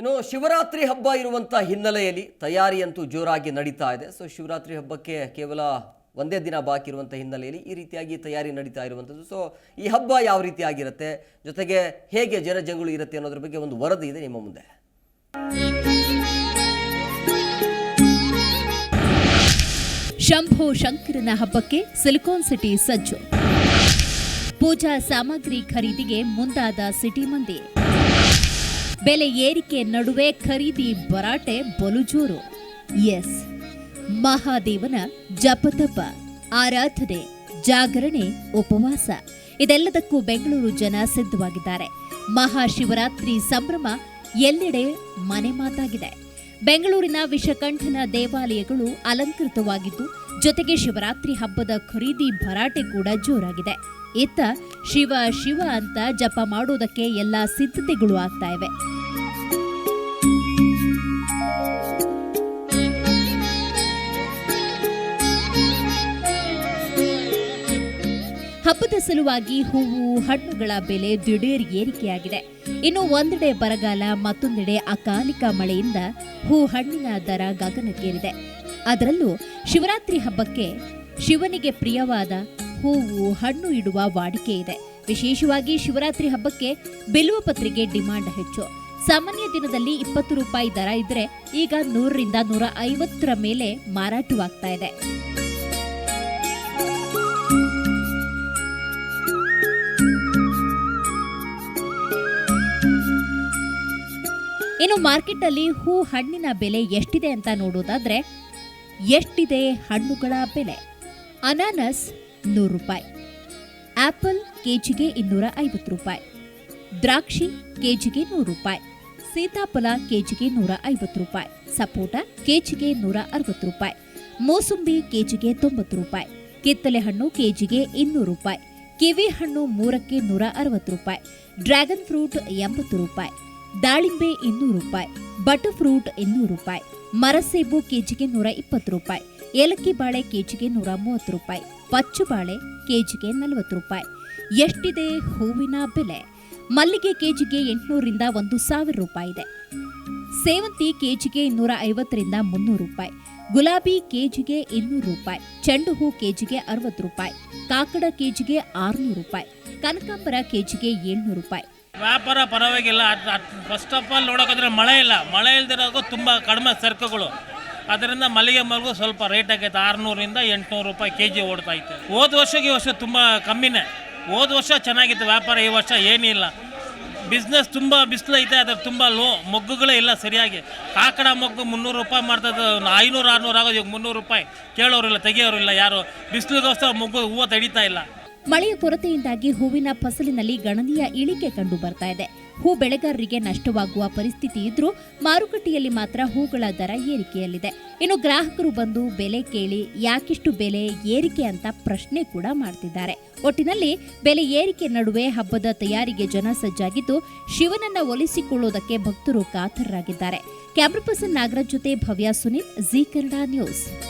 ಇನ್ನು ಶಿವರಾತ್ರಿ ಹಬ್ಬ ಇರುವಂಥ ಹಿನ್ನೆಲೆಯಲ್ಲಿ ತಯಾರಿಯಂತೂ ಜೋರಾಗಿ ನಡೀತಾ ಇದೆ. ಸೊ ಶಿವರಾತ್ರಿ ಹಬ್ಬಕ್ಕೆ ಕೇವಲ ಒಂದೇ ದಿನ ಬಾಕಿ ಇರುವಂಥ ಹಿನ್ನೆಲೆಯಲ್ಲಿ ಈ ರೀತಿಯಾಗಿ ತಯಾರಿ ನಡೀತಾ ಇರುವಂಥದ್ದು ಸೊ ಈ ಹಬ್ಬ ಯಾವ ರೀತಿಯಾಗಿರುತ್ತೆ ಜೊತೆಗೆ ಹೇಗೆ ಜನಜಂಗುಳಿ ಇರುತ್ತೆ ಅನ್ನೋದ್ರ ಬಗ್ಗೆ ಒಂದು ವರದಿ ಇದೆ ನಿಮ್ಮ ಮುಂದೆ. ಶಂಭು ಶಂಕರನ ಹಬ್ಬಕ್ಕೆ ಸಿಲಿಕಾನ್ ಸಿಟಿ ಸಜ್ಜು. ಪೂಜಾ ಸಾಮಗ್ರಿ ಖರೀದಿಗೆ ಮುಂದಾದ ಸಿಟಿ ಮಂದಿ. ಬೆಲೆ ಏರಿಕೆ ನಡುವೆ ಖರೀದಿ ಭರಾಟೆ ಬಲು ಜೋರು ಎಸ್. ಮಹಾದೇವನ ಜಪತಪ, ಆರಾಧನೆ, ಜಾಗರಣೆ, ಉಪವಾಸ. ಇದೆಲ್ಲದಕ್ಕೂ ಬೆಂಗಳೂರು ಜನ ಸಿದ್ಧವಾಗಿದ್ದಾರೆ. ಮಹಾಶಿವರಾತ್ರಿ ಸಂಭ್ರಮ ಎಲ್ಲೆಡೆ ಮನೆ ಮಾತಾಗಿದೆ. ಬೆಂಗಳೂರಿನ ವಿಷಕಂಠನ ದೇವಾಲಯಗಳು ಅಲಂಕೃತವಾಗಿದ್ದು, ಜೊತೆಗೆ ಶಿವರಾತ್ರಿ ಹಬ್ಬದ ಖರೀದಿ ಭರಾಟೆ ಕೂಡ ಜೋರಾಗಿದೆ. ಇತ್ತ ಶಿವ ಶಿವ ಅಂತ ಜಪ ಮಾಡೋದಕ್ಕೆ ಎಲ್ಲಾ ಸಿದ್ಧತೆಗಳು ಆಗ್ತಾ ಇವೆ. ಹಬ್ಬದ ಸಲುವಾಗಿ ಹೂವು, ಹಣ್ಣುಗಳ ಬೆಲೆ ದಿಢೀರ್ ಏರಿಕೆಯಾಗಿದೆ. ಇನ್ನು ಒಂದೆಡೆ ಬರಗಾಲ, ಮತ್ತೊಂದೆಡೆ ಅಕಾಲಿಕ ಮಳೆಯಿಂದ ಹೂ ಹಣ್ಣಿನ ದರ ಗಗನಕ್ಕೇರಿದೆ. ಅದರಲ್ಲೂ ಶಿವರಾತ್ರಿ ಹಬ್ಬಕ್ಕೆ ಶಿವನಿಗೆ ಪ್ರಿಯವಾದ ಹೂವು, ಹಣ್ಣು ಇಡುವ ವಾಡಿಕೆ ಇದೆ. ವಿಶೇಷವಾಗಿ ಶಿವರಾತ್ರಿ ಹಬ್ಬಕ್ಕೆ ಬಿಲ್ವ ಪತ್ರಿಕೆ ಡಿಮಾಂಡ್ ಹೆಚ್ಚು. ಸಾಮಾನ್ಯ ದಿನದಲ್ಲಿ ಇಪ್ಪತ್ತು ರೂಪಾಯಿ ದರ ಇದ್ರೆ ಈಗ ನೂರರಿಂದ ನೂರ ಐವತ್ತರ ಮೇಲೆ ಮಾರಾಟವಾಗ್ತಾ ಇದೆ. ಇನ್ನು ಮಾರ್ಕೆಟ್ನಲ್ಲಿ ಹೂ, ಹಣ್ಣಿನ ಬೆಲೆ ಎಷ್ಟಿದೆ ಅಂತ ನೋಡೋದಾದ್ರೆ, ಎಷ್ಟಿದೆ ಹಣ್ಣುಗಳ ಬೆಲೆ? ಅನಾನಸ್ ನೂರು ರೂಪಾಯಿ. ಆಪಲ್ ಕೆಜಿಗೆ ಇನ್ನೂರ ಐವತ್ತು ರೂಪಾಯಿ. ದ್ರಾಕ್ಷಿ ಕೆಜಿಗೆ ನೂರು ರೂಪಾಯಿ. ಸೀತಾಫಲ ಕೆಜಿಗೆ ನೂರ ಐವತ್ತು ರೂಪಾಯಿ. ಸಪೋಟ ಕೆಜಿಗೆ ನೂರ ಅರವತ್ತು ರೂಪಾಯಿ. ಮೋಸಂಬಿ ಕೆಜಿಗೆ ತೊಂಬತ್ತು ರೂಪಾಯಿ. ಕಿತ್ತಲೆ ಹಣ್ಣು ಕೆಜಿಗೆ ಇನ್ನೂರು ರೂಪಾಯಿ. ಕಿವಿ ಹಣ್ಣು ಮೂರಕ್ಕೆ ನೂರ ಅರವತ್ತು ರೂಪಾಯಿ. ಡ್ರ್ಯಾಗನ್ ಫ್ರೂಟ್ ಎಂಬತ್ತು ರೂಪಾಯಿ. ದಾಳಿಂಬೆ ಇನ್ನೂರು ರೂಪಾಯಿ. ಬಟರ್ ಫ್ರೂಟ್ ಇನ್ನೂರು ರೂಪಾಯಿ. ಮರಸೇಬು ಕೆಜಿಗೆ ನೂರ ಇಪ್ಪತ್ತು ರೂಪಾಯಿ. ಏಲಕ್ಕಿ ಬಾಳೆ ಕೆಜಿಗೆ ನೂರ ಮೂವತ್ತು ರೂಪಾಯಿ. ಪಚ್ಚು ಬಾಳೆ ಕೆಜಿಗೆ ನಲವತ್ತು ರೂಪಾಯಿ. ಎಷ್ಟಿದೆ ಹೂವಿನ ಬೆಲೆ? ಮಲ್ಲಿಗೆ ಕೆಜಿಗೆ ಎಂಟುನೂರಿಂದ ಒಂದು ಸಾವಿರ ರೂಪಾಯಿ ಇದೆ. ಸೇವಂತಿ ಕೆಜಿಗೆ ಇನ್ನೂರ ಐವತ್ತರಿಂದ ಮುನ್ನೂರು ರೂಪಾಯಿ. ಗುಲಾಬಿ ಕೆಜಿಗೆ ಇನ್ನೂರು ರೂಪಾಯಿ. ಚೆಂಡು ಹೂ ಕೆಜಿಗೆ ಅರವತ್ತು ರೂಪಾಯಿ. ಕಾಕಡ ಕೆಜಿಗೆ ಆರುನೂರು ರೂಪಾಯಿ. ಕನಕಾಂಬರ ಕೆಜಿಗೆ ಏಳ್ನೂರು ರೂಪಾಯಿ. ವ್ಯಾಪಾರ ಪರವಾಗಿಲ್ಲ. ಫಸ್ಟ್ ಆಫ್ ಆಲ್ ನೋಡೋಕಂದ್ರೆ ಮಳೆ ಇಲ್ಲ. ಮಳೆ ಇಲ್ದಿರೋ ತುಂಬ ಕಡಿಮೆ ಸರಕುಗಳು. ಅದರಿಂದ ಮಲ್ಲಿಗೆ ಮಲ್ಗು ಸ್ವಲ್ಪ ರೇಟ್ ಆಗೈತೆ. ಆರುನೂರಿಂದ ಎಂಟುನೂರು ರೂಪಾಯಿ ಕೆ ಜಿ ಓಡ್ತಾ ಇತ್ತು. ಹೋದ ವರ್ಷಕ್ಕೆ ಈ ವರ್ಷ ತುಂಬ ಕಮ್ಮಿನೇ. ಹೋದ ವರ್ಷ ಚೆನ್ನಾಗಿತ್ತು. ವ್ಯಾಪಾರ ಈ ವರ್ಷ ಏನಿಲ್ಲ ಬಿಸ್ನೆಸ್ ತುಂಬ ಬಿಸಿಲೈತೆ ಅದ್ರ ತುಂಬ ಲೋ ಮೊಗ್ಗುಗಳೇ ಇಲ್ಲ ಸರಿಯಾಗಿ. ಕಾಕಡ ಮೊಗ್ಗು ಮುನ್ನೂರು ರೂಪಾಯಿ ಮಾಡ್ತದೆ ಐನೂರು, ಆರುನೂರು ಆಗೋದು ಈಗ ಮುನ್ನೂರು ರೂಪಾಯಿ. ಕೇಳೋರಿಲ್ಲ ತೆಗಿಯೋರಿಲ್ಲ ಯಾರು. ಬಿಸಿಲಿಗೋಸ್ಕರ ಮೊಗ್ಗು ಹೂವು ತಡೀತಾ ಇಲ್ಲ. ಮಳೆಯ ಕೊರತೆಯಿಂದಾಗಿ ಹೂವಿನ ಫಸಲಿನಲ್ಲಿ ಗಣನೀಯ ಇಳಿಕೆ ಕಂಡು ಬರ್ತಾ ಇದೆ. ಹೂ ಬೆಳೆಗಾರರಿಗೆ ನಷ್ಟವಾಗುವ ಪರಿಸ್ಥಿತಿ ಇದ್ರೂ ಮಾರುಕಟ್ಟೆಯಲ್ಲಿ ಮಾತ್ರ ಹೂಗಳ ದರ ಏರಿಕೆಯಲ್ಲಿದೆ. ಇನ್ನು ಗ್ರಾಹಕರು ಬಂದು ಬೆಲೆ ಕೇಳಿ ಯಾಕಿಷ್ಟು ಬೆಲೆ ಏರಿಕೆ ಅಂತ ಪ್ರಶ್ನೆ ಕೂಡ ಮಾಡ್ತಿದ್ದಾರೆ. ಒಟ್ಟಿನಲ್ಲಿ ಬೆಲೆ ಏರಿಕೆ ನಡುವೆ ಹಬ್ಬದ ತಯಾರಿಗೆ ಜನ ಸಜ್ಜಾಗಿದ್ದು ಶಿವನನ್ನ ಒಲಿಸಿಕೊಳ್ಳುವುದಕ್ಕೆ ಭಕ್ತರು ಕಾತರರಾಗಿದ್ದಾರೆ. ಕ್ಯಾಮ್ರಾ ಪರ್ಸನ್ ನಾಗರಾಜ್ ಜೊತೆ ಭವ್ಯ ಸುನಿಲ್, ಜಿ ಕನ್ನಡ ನ್ಯೂಸ್.